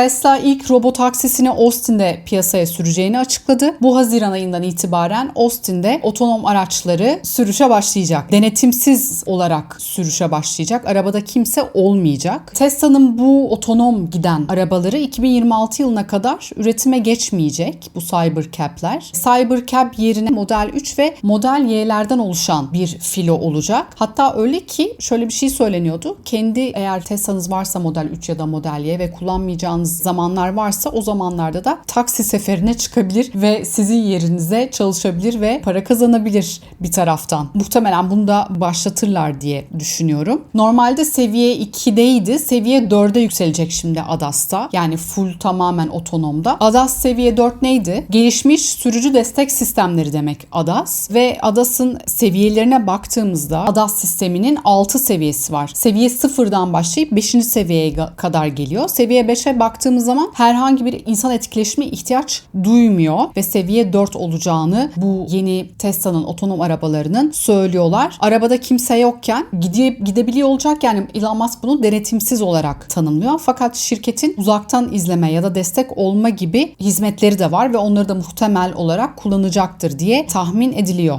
Tesla ilk robotaksisini Austin'de piyasaya süreceğini açıkladı. Bu Haziran ayından itibaren Austin'de otonom araçları sürüşe başlayacak. Denetimsiz olarak sürüşe başlayacak. Arabada kimse olmayacak. Tesla'nın bu otonom giden arabaları 2026 yılına kadar üretime geçmeyecek bu Cybercab'ler. Cybercab yerine Model 3 ve Model Y'lerden oluşan bir filo olacak. Hatta öyle ki şöyle bir şey söyleniyordu. Kendi eğer Tesla'nız varsa Model 3 ya da Model Y ve kullanmayacağınız zamanlar varsa o zamanlarda da taksi seferine çıkabilir ve sizin yerinize çalışabilir ve para kazanabilir bir taraftan. Muhtemelen bunu da başlatırlar diye düşünüyorum. Normalde seviye 2'deydi. Seviye 4'e yükselecek şimdi ADAS'ta. Yani full tamamen otonomda. ADAS seviye 4 neydi? Gelişmiş sürücü destek sistemleri demek ADAS. Ve ADAS'ın seviyelerine baktığımızda ADAS sisteminin 6 seviyesi var. Seviye 0'dan başlayıp 5. seviyeye kadar geliyor. Seviye 5'e baktığımız zaman herhangi bir insan etkileşime ihtiyaç duymuyor ve seviye 4 olacağını bu yeni Tesla'nın otonom arabalarının söylüyorlar. Arabada kimse yokken gide, gidebiliyor olacak yani Elon Musk bunu denetimsiz olarak tanımlıyor. Fakat şirketin uzaktan izleme ya da destek olma gibi hizmetleri de var ve onları da muhtemel olarak kullanacaktır diye tahmin ediliyor.